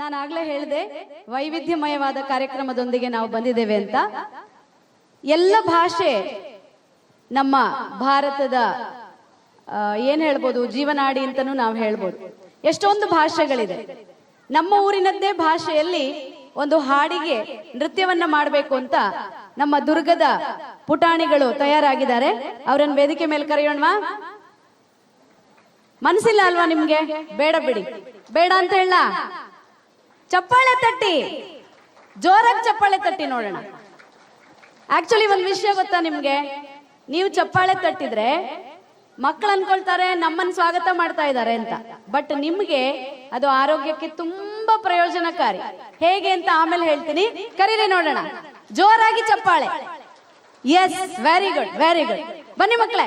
ನಾನು ಆಗ್ಲೇ ಹೇಳಿದೆ, ವೈವಿಧ್ಯಮಯವಾದ ಕಾರ್ಯಕ್ರಮದೊಂದಿಗೆ ನಾವು ಬಂದಿದ್ದೇವೆ ಅಂತ. ಎಲ್ಲ ಭಾಷೆ ನಮ್ಮ ಭಾರತದ ಏನ್ ಹೇಳ್ಬೋದು, ಜೀವನಾಡಿ ಅಂತನೂ ನಾವು ಹೇಳ್ಬೋದು. ಎಷ್ಟೊಂದು ಭಾಷೆಗಳಿದೆ. ನಮ್ಮ ಊರಿನದ್ದೇ ಭಾಷೆಯಲ್ಲಿ ಒಂದು ಹಾಡಿಗೆ ನೃತ್ಯವನ್ನ ಮಾಡಬೇಕು ಅಂತ ನಮ್ಮ ದುರ್ಗದ ಪುಟಾಣಿಗಳು ತಯಾರಾಗಿದ್ದಾರೆ. ಅವರನ್ನ ವೇದಿಕೆ ಮೇಲೆ ಕರೆಯೋಣವಾ? ಮನಸ್ಸಿಲ್ಲ ಅಲ್ವಾ ನಿಮ್ಗೆ? ಬೇಡ ಬಿಡಿ. ಬೇಡ ಅಂತ ಹೇಳ ಚಪ್ಪಾಳೆ ತಟ್ಟಿ. ಜೋರಾಗಿ ಚಪ್ಪಾಳೆ ತಟ್ಟಿ ನೋಡೋಣ. ಆಕ್ಚುಲಿ ಒಂದು ವಿಷಯ ಗೊತ್ತಾ ನಿಮ್ಗೆ? ನೀವು ಚಪ್ಪಾಳೆ ತಟ್ಟಿದ್ರೆ ಮಕ್ಕಳು ಅನ್ಕೊಳ್ತಾರೆ ನಮ್ಮನ್ನ ಸ್ವಾಗತ ಮಾಡ್ತಾ ಇದ್ದಾರೆ ಅಂತ. ಬಟ್ ನಿಮ್ಗೆ ಅದು ಆರೋಗ್ಯಕ್ಕೆ ತುಂಬಾ ಪ್ರಯೋಜನಕಾರಿ. ಹೇಗೆ ಅಂತ ಆಮೇಲೆ ಹೇಳ್ತೀನಿ. ಕರೀರಿ ನೋಡೋಣ. ಜೋರಾಗಿ ಚಪ್ಪಾಳೆ. Yes very good very good ಬನ್ನಿ ಮಕ್ಕಳೇ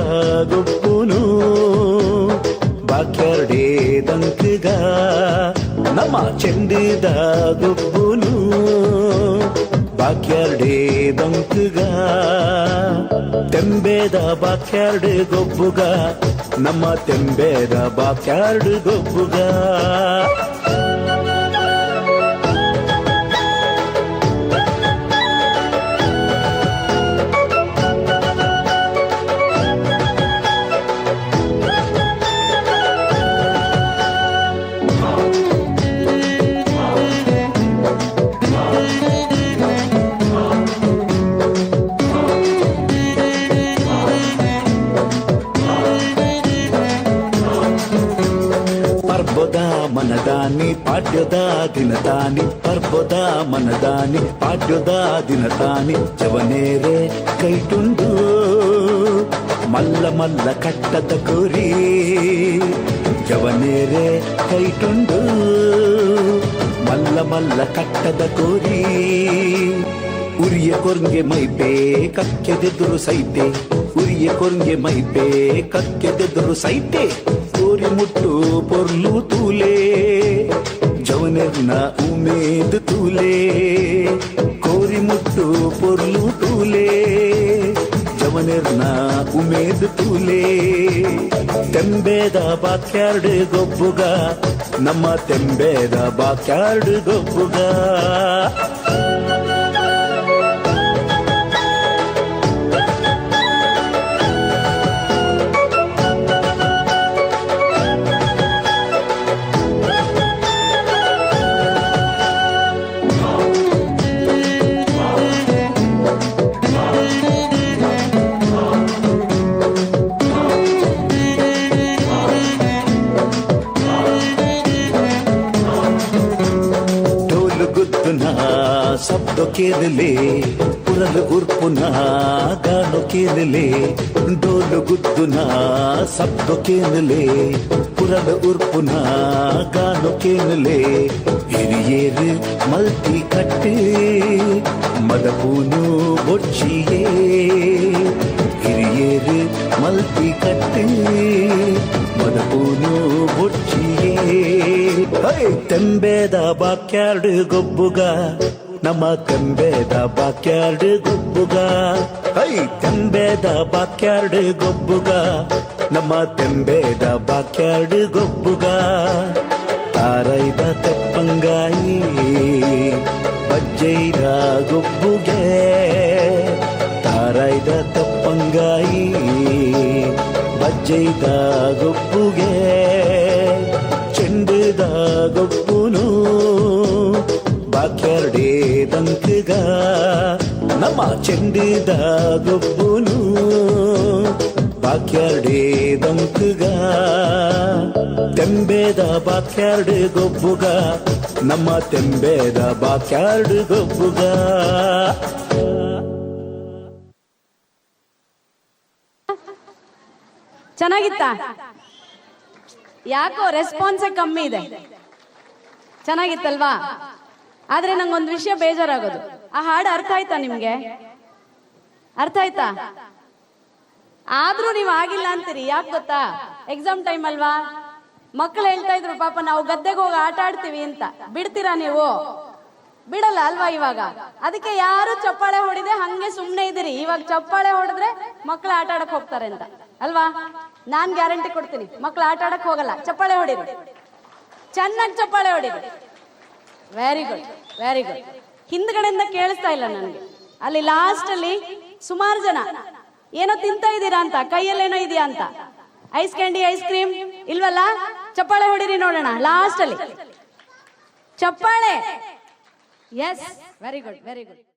ಚೆಂಡುದ ಗೊಬ್ಬುನು ಬಾಕ್ಯಾರ್ಡೇ ದಂಕಗ ನಮ್ಮ ಚೆಂಡುದ ಗೊಬ್ಬುನು ಬಾಕ್ಯಾರ್ಡೇ ದಂಕಗ ತೆಂಬೇದ ಬಾಕ್ಯಾರ್ಡ್ ಗೊಬ್ಬುಗ ನಮ್ಮ ತೆಂಬೇದ ಬಾಕ್ಯಾರ್ಡ್ ಗೊಬ್ಬುಗ ಮನದಾನಿ ಪಾಡ್ಯದ ದಿನದಾನಿ ಪರ್ಬದ ಮನದಾನಿ, ಪಾಡ್ಯದ ದಿನದಾನಿ, ಜವನೇರೆ ಕೈಟುಂಡು ಮಲ್ಲ ಮಲ್ಲ ಕಟ್ಟದ ಕುರಿ, ಜವನೇರೆ ಕೈಟುಂಡು ಮಲ್ಲ ಮಲ್ಲ ಕಟ್ಟದ ಕೋರಿ, ಉರಿಯ ಕೊರ್ಗೆ ಮೈಪೇ ಕಕ್ಕೆದೆದುರು ಸೈತೆ, ಉರಿಯ ಕೊರ್ಗೆ ಮೈಪೇ ಕಕ್ಕೆದೆದುರು ಸೈತೆ. ಮುಟ್ಟು ಪೊರ್ಲು ತೂಲೆ, ಜವನೆರ್ನ ಉಮೇದ್ ತೂಲೆ, ಕೋರಿ ಮುಟ್ಟು ಪೊರ್ಲು ತೂಲೆ, ಜವನೆರ್ನ ಉಮೇದ್ ತೂಲೆ. ತೆಂಬೇದ ಬಾಕ್ಯಾರ್ಡ್ ಗೊಬ್ಬುಗ, ನಮ್ಮ ತೆಂಬೇದ ಬಾಕ್ಯಾರ್ಡ್ ಗೊಬ್ಬುಗ. શબ્દો કેદલે પુરલ ઉર્પુના ગાનો डोल गुद्दुना ગુદ્દુના શબ્દો કેદલે புரல உறுப்புனா கானோ கேனலே எரியேறு மல்டி கட்டு மதபூனு பொச்சியே எரியேறு மல்டி கட்டு ಮದಪೂನು ಬೊಚ್ಚಿಯೇ ತೆಂಬೇದ ಬಾಕ್ಯಾಡು ಗೊಬ್ಬುಗ ನಮ್ಮ ತೆಂಬೇದ ಬಾಕ್ಯಾರ್ಡ್ ಗೊಬ್ಬುಗ. ಹೈ ತೆಂಬೇದ ಬಾಕ್ಯಾರ್ಡ್ ಗೊಬ್ಬುಗ. ನಮ್ಮ ತೆಂಬೇದ ಬಾಕ್ಯಾರ್ಡ್ ಗೊಬ್ಬುಗ. ತಾರೈದ ತೆಪ್ಪಂಗಾಯಿ ಬಜ್ಜೈದ ಗೊಬ್ಬುಗೆ. ತಾರೈದ ತೆಪ್ಪಂಗಾಯಿ ಬಜ್ಜೈದ ಗೊಬ್ಬುಗೆ. ನಮ್ಮ ಚೆಂಡಿದ ಗೊಬ್ಬುನು ಬಾಕ್ಯಾರ್ಡೇ ದಂಕಗ ತೆಂಬೆದ ಬಾಕ್ಯಾರ್ಡ್ ಗೊಬ್ಬುಗ ನಮ್ಮ ತೆಂಬೇದ ಬಾಕ್ಯಾರ್ಡ್ ಗೊಬ್ಬುಗ ಚೆನ್ನಾಗಿತ್ತ? ಯಾಕೋ ರೆಸ್ಪಾನ್ಸೇ ಕಮ್ಮಿ ಇದೆ. ಚೆನ್ನಾಗಿತ್ತಲ್ವಾ? ಆದ್ರೆ ನಂಗೊಂದು ವಿಷಯ ಬೇಜಾರಾಗೋದು. ಆ ಹಾಡು ಅರ್ಥ ಆಯ್ತಾ ನಿಮ್ಗೆ? ಅರ್ಥ ಆಯ್ತಾ? ಆದ್ರೂ ನೀವು ಆಗಿಲ್ಲ ಅಂತೀರಿ, ಯಾಕೆ ಗೊತ್ತಾ? ಎಕ್ಸಾಮ್ ಟೈಮ್ ಅಲ್ವಾ? ಮಕ್ಕಳು ಹೇಳ್ತಾ ಇದ್ರು, ಪಾಪ ನಾವು ಗದ್ದೆಗೆ ಹೋಗಿ ಆಟ ಆಡ್ತೀವಿ ಅಂತ. ಬಿಡ್ತೀರಾ ನೀವು? ಬಿಡಲ್ಲ ಅಲ್ವಾ ಇವಾಗ? ಅದಕ್ಕೆ ಯಾರು ಚಪ್ಪಾಳೆ ಹೊಡಿದೆ, ಹಂಗೆ ಸುಮ್ಮನೆ ಇದ್ದೀರಿ. ಇವಾಗ ಚಪ್ಪಾಳೆ ಹೊಡೆದ್ರೆ ಮಕ್ಕಳು ಆಟ ಆಡಕ್ ಹೋಗ್ತಾರೆ ಅಂತ. ಅಲ್ವಾ? ನಾನ್ ಗ್ಯಾರಂಟಿ ಕೊಡ್ತೀನಿ. ಮಕ್ಕಳು ಆಟ ಆಡಕ್ ಹೋಗಲ್ಲ. ಚಪ್ಪಾಳೆ ಹೊಡಿರಿ. ಚೆನ್ನಾಗಿ ಚಪ್ಪಾಳೆ ಹೊಡಿರಿ. ವೆರಿ ಗುಡ್ ವೆರಿ ಗುಡ್ ಹಿಂದ್ಗಡೆಯಿಂದ ಕೇಳಿಸ್ತಾ ಇಲ್ಲ ನನಗೆ. ಅಲ್ಲಿ ಲಾಸ್ಟ್ ಅಲ್ಲಿ ಸುಮಾರು ಜನ, ಏನೋ ತಿಂತಾ ಇದ್ದೀರಾ ಅಂತ, ಕೈಯಲ್ಲೇನೋ ಇದೆಯಾ ಅಂತ. ಐಸ್ ಕ್ಯಾಂಡಿ ಐಸ್ ಕ್ರೀಮ್ ಇಲ್ವಲ್ಲ? ಚಪ್ಪಾಳೆ ಹೊಡಿರಿ ನೋಡೋಣ ಲಾಸ್ಟ್ ಅಲ್ಲಿ ಚಪ್ಪಾಳೆ? Yes very good very good